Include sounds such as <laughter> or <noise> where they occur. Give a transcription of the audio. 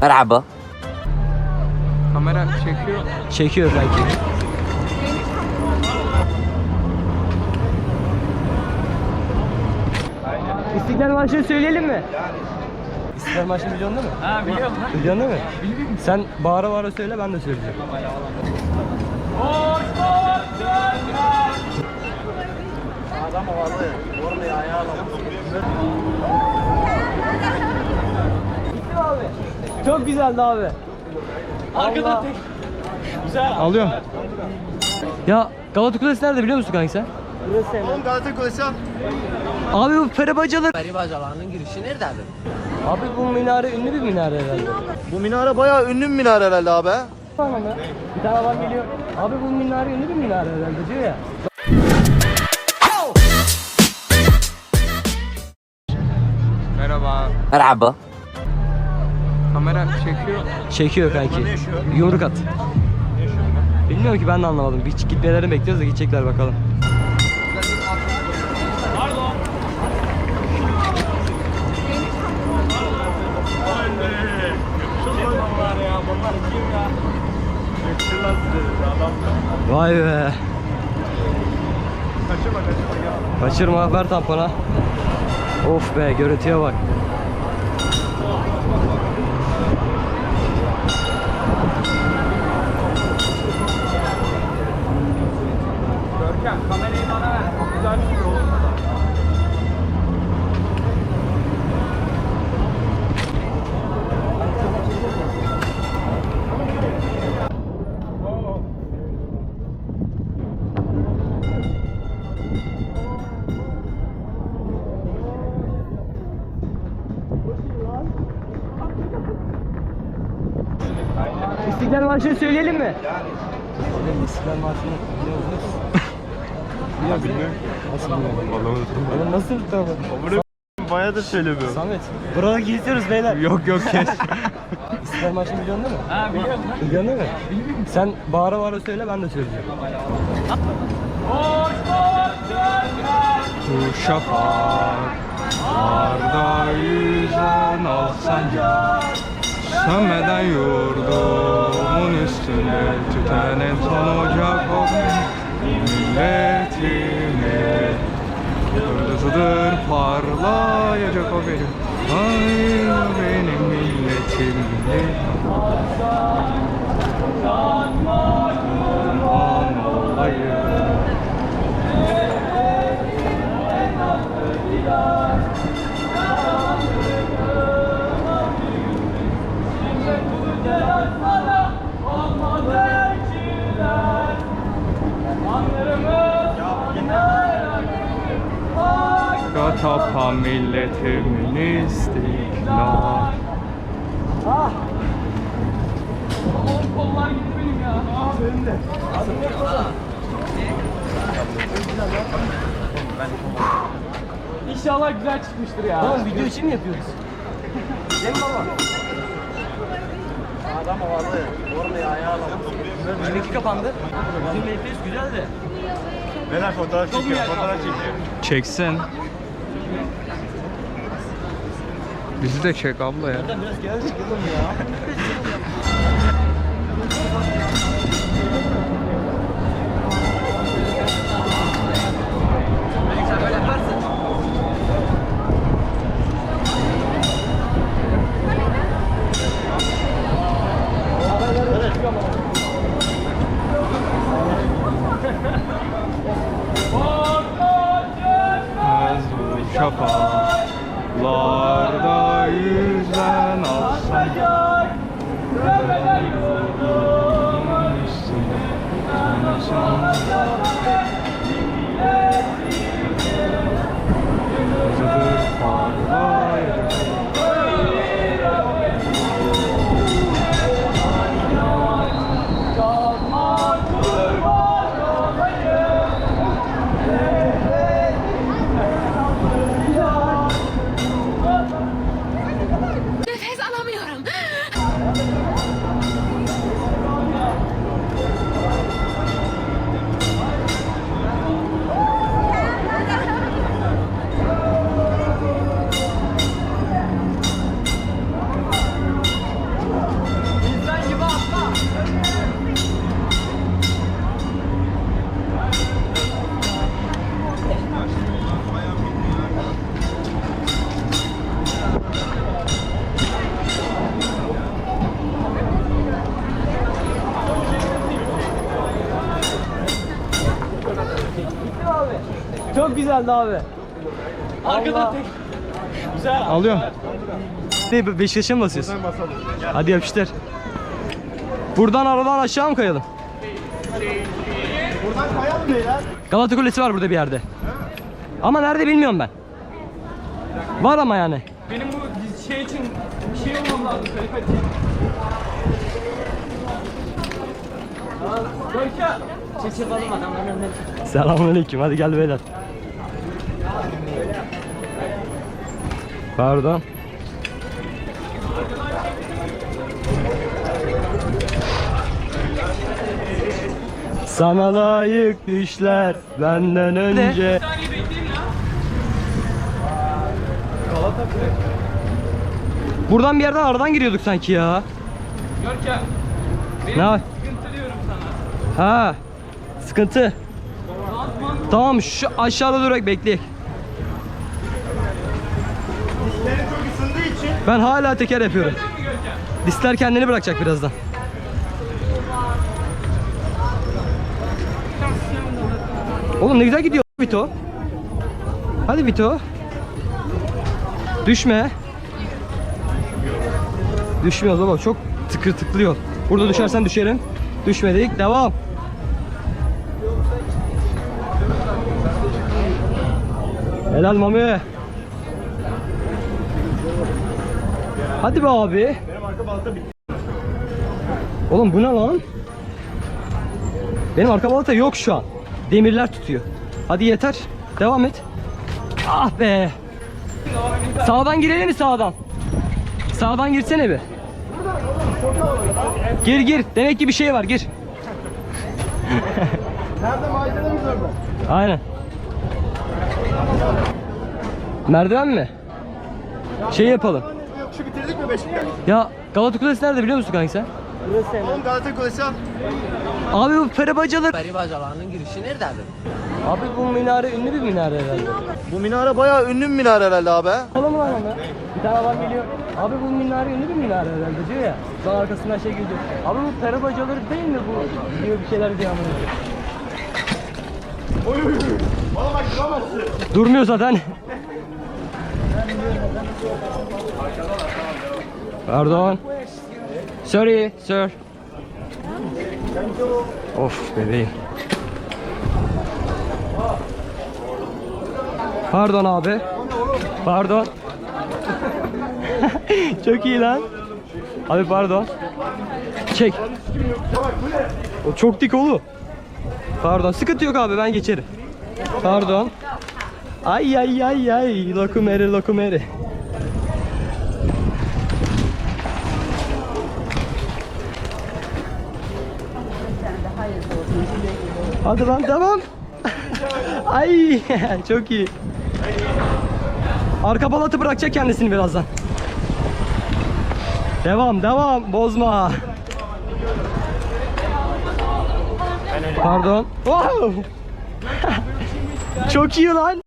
Merhaba. Kamera çekiyor. Çekiyor kanki. İstiklal Marşı'nı söyleyelim mi? İstiklal Marşı'nı biliyorsun değil mi? Ha biliyorum lan. Biliyorsun değil mi? Sen bağıra bağıra söyle ben de söyleyeceğim. Çok güzeldi abi. Arkadan tek. Güzel. Alıyorum. Ya Galata Kulesi nerede biliyor musun kanka sen? Oğlum Galata Kulesi al. Abi bu peri bacaları. Peri bacalarının girişi nerede abi? Abi bu minare ünlü bir minare herhalde. Bu minare bayağı ünlü bir minare herhalde abi. ha. Tamam ya. Bir tane adam geliyor. Abi bu minare ünlü bir minare herhalde diyor ya. Merhaba. Merhaba. Kamera çekiyor. Çekiyor kanki. Yumruk at. Bilmiyorum ki ben de anlamadım. Bir gitmelerini bekliyoruz da gidecekler bakalım. Vay be. Kaçırma kaçırma gel. Kaçırma ver tampona. Of be görüntüye bak. Görkem kamerayı bana ver. Çok güzel bir şey olur? İstiklal Marşı'nı söyleyelim mi? İstiklal Marşı'nı biliyor musunuz? Ya bilmiyorum. Nasıl bilmiyorum? Vallahi unuttum. Oğlum nasıl tamam? Bunu bayağıdır söylemiyorum. Samet. Buraları geziyoruz beyler. Yok yok kes. <laughs> İstiklal Marşı'nı biliyorsun değil mi? Ha biliyorum. Biliyorsun değil mi? Sen bağıra bağıra söyle ben de söyleyeceğim. Bu şafaklarda yüzen al sancak Sönmeden yurdumun üstünde tüten en son ocak o milletime Yıldızıdır parlayacak o benim. Ay benim milletim Katapa milletimin istiklal İnşallah güzel çıkmıştır ya. Oğlum video için mi yapıyoruz? Mi baba? Adam havalı. Orada ayağı 22 kapandı. Bizim FPS güzel de. Beyler fotoğraf çekiyor, fotoğraf çekiyor. Çeksen. Bizi de çek abla ya. Buradan biraz geri çıkalım ya. Bu güzeldi abi. Arkadan tek. Güzel. Alıyorum. Ne Beşiktaş'a mı basıyorsun? Hadi yapıştır. Buradan aradan aşağı mı kayalım? Buradan kayalım beyler. Galata Kulesi var burada bir yerde. Ama nerede bilmiyorum ben. Var ama yani. Benim bu şey için bir şey olmam lazım. Önüne. Selamünaleyküm. Hadi gel beyler. Pardon. Sana layık düşler benden önce. Buradan bir yerden aradan giriyorduk sanki ya. Görkem. Ne var? sıkıntı diyorum sana. Ha. Sıkıntı. Tamam şu aşağıda durarak bekleyek. Dişleri çok ısındığı için. Ben hala teker yapıyorum. Dişler kendini bırakacak birazdan. Oğlum ne güzel gidiyor Vito. Hadi Vito. Düşme. Düşmüyoruz baba çok tıkır tıklıyor. Burada düşersen düşerim. Düşmedik. Devam. Helal Mami. Hadi be abi. Benim arka balta bitti. Oğlum bu ne lan? Benim arka balata yok şu an. Demirler tutuyor. Hadi yeter. Devam et. Ah be. Sağdan girelim mi sağdan? Sağdan girsene bir. Gir gir. Demek ki bir şey var. Gir. Nerede malzememiz orada? Aynen. Merdiven mi? Şey yapalım. Beşiktaş? Ya Galata Kulesi nerede biliyor musun kanka sen? Oğlum Galata Kulesi al. Abi bu peri bacaları. Peri bacalarının girişi nerededir? Abi bu minare ünlü bir minare herhalde. Bu minare bayağı ünlü bir minare herhalde abi. Oğlum lan onu. Bir tane adam geliyor. Abi bu minare ünlü bir minare herhalde diyor ya. Sonra arkasından şey geliyor. Abi bu peri bacaları değil mi bu? Diyor bir şeyler diyor ama. Oy oy oy. Bana bak duramazsın. Durmuyor zaten. <laughs> Pardon. Sorry, sir. Of bebeğim. Pardon abi. Pardon. <laughs> çok iyi lan. Abi pardon. Çek. O çok dik oğlum. Pardon. Sıkıntı yok abi ben geçerim. Pardon. Ay ay ay ay. Lokumeri lokumeri. Hadi lan devam. Ay çok iyi. Arka balatı bırakacak kendisini birazdan. Devam devam bozma. Pardon. Wow. <laughs> çok iyi lan.